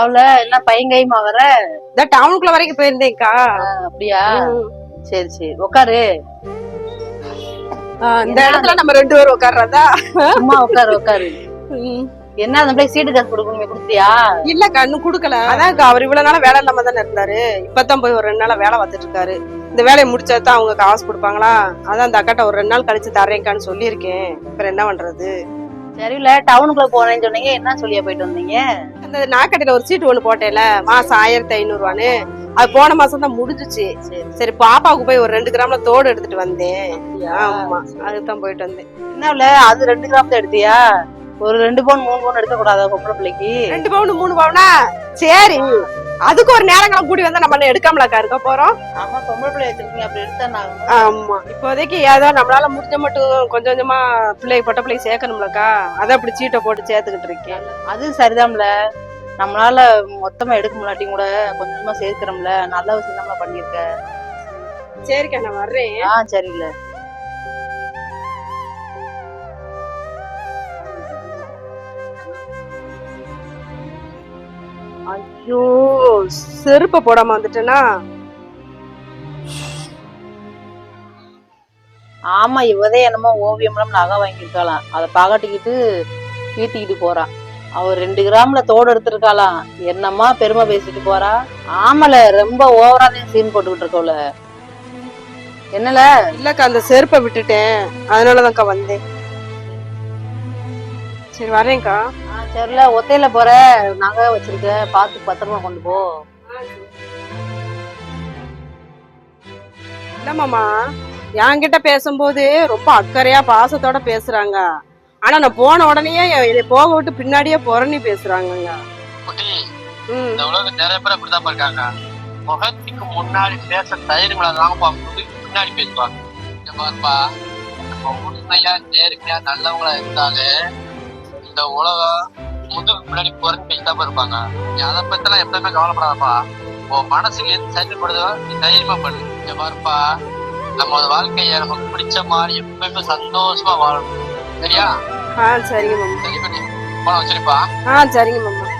அவள என்ன பையங்கையுமா வர? இந்த டவுனுக்குள்ள வரைக்கும் போயிருந்தேன்க்கா. அப்படியா? சரி சரி. உட்காரு இந்த இடத்துல நம்ம ரெண்டு பேரும் உட்கார்றதா சும்மா உட்காரு உட்காரு என்ன அந்த பிள்ளை சீட்டு காசு கொடுக்கணுமே கொடுத்தியா இல்ல கண்ணு குடுக்கல. அதான்க்கா அவர் இவ்வளவு நாளா வேலை இல்லாம தானே இருந்தாரு. இப்பதான் போய் ஒரு ரெண்டு நாளா வேலை பார்த்துட்டு இருக்காரு. இந்த வேலையை முடிச்சா தான் அவங்க காசு கொடுப்பாங்களா? அதான் அந்த அக்காட்ட ஒரு ரெண்டு நாள் கழிச்சு தரேன்க்கான்னு சொல்லியிருக்கேன். அப்புறம் என்ன பண்றது? சரியில்ல டவுனுக்குள்ள போறேன்னு சொன்னீங்க. என்ன சொல்லியா போயிட்டு வந்தீங்க? அந்த நாக்கடையில ஒரு சீட்டு ஒண்ணு போட்டேன்ல மாசம் ஆயிரத்தி ஐநூறு ரூபான்னு அது போன மாசம் தான் முடிஞ்சுச்சு. சரி சரி. பாப்பாவுக்கு போய் ஒரு ரெண்டு கிராம்ல தோடு எடுத்துட்டு வந்தேன். ஆமா அதுதான் போயிட்டு வந்தேன். என்னவுல அது ரெண்டு கிராம் தான் எடுத்தியா? ஒரு ரெண்டு பவுன் மூணு பவுன் எடுக்க கூடாதா பொம்பளை பிள்ளைக்கு? ரெண்டு பவுன் மூணு பவுனா? சரி. அதுக்கு ஒரு நேரங்களும் கூடி வந்தா நம்ம எடுக்காமலாக்கா இருக்க போறோம். ஆமா பொம்பளை பிள்ளை வச்சிருக்கீங்க அப்படி எடுத்தா ஆமா. இப்போதைக்கு ஏதோ நம்மளால முடிஞ்ச மட்டும் கொஞ்சம் கொஞ்சமா பிள்ளை பொட்ட பிள்ளை சேர்க்கணும்லக்கா அதான் அப்படி சீட்டை போட்டு சேர்த்துக்கிட்டு இருக்கேன். அது சரிதான்ல. நம்மளால மொத்தமா எடுக்க முடியாட்டியும் கூட கொஞ்சம் சேர்க்கிறோம்ல. நல்ல விஷயம் தான் பண்ணிருக்க சரிக்கா நான் வர்றேன். ஆ சரியில்ல ஐயோ. செருப்பை போடாம வந்துட்டேனா ஆமா இவதே என்னமோ ஓவியம்லாம் நகை வாங்கியிருக்காளாம். அதை பகட்டிக்கிட்டு ஈட்டிக்கிட்டு போறான் அவ ரெண்டு கிராம்ல தோடு எடுத்திருக்காளாம். என்னம்மா பெருமை பேசிட்டு போறா? ஆமால ரொம்ப ஓவரா சீன் போட்டுக்கிட்டு இருக்கோல. என்னல? இல்லக்கா அந்த செருப்பை விட்டுட்டேன். அதனாலதான்க்கா வந்தேன். சரி வரேன்க்கா. சரில ஒத்தையில போற நகை வச்சிருக்க பார்த்து பத்திரமா கொண்டு போ. இல்லம்மாமா என்கிட்ட பேசும்போது ரொம்ப அக்கறையா பாசத்தோட பேசுறாங்க. ஆனா நான் போன உடனேயே என்னை போக விட்டு பின்னாடியே புறணி பேசுறாங்கங்க. இந்த உலகம் நிறைய பேர் அப்படிதான் இருக்காங்க. முகத்துக்கு முன்னாடி பேச இல்லாதவங்க முதுகுக்கு பின்னாடி பேசுவாங்க. இந்த உண்மையா நேர்மையா நல்லவங்களா இருந்தாலே இந்த உலகம் முதுகுக்கு முன்னாடி போறது பேசிதான் இருப்பாங்க. அதை பத்திலாம் எப்பவுமே கவலைப்படாதப்பா. உன் மனசுக்கு எது சரிப்படுதோ நீ தைரியமா பண்ணு பாருப்பா. நம்ம வாழ்க்கைய நமக்கு பிடிச்ச மாதிரி எப்பவுமே சந்தோஷமா வாழணும். சரியா? சரிங்க மாமா. சரி பண்ணி. போன வச்சிருப்பா. ஆ சரிங்க மாமா.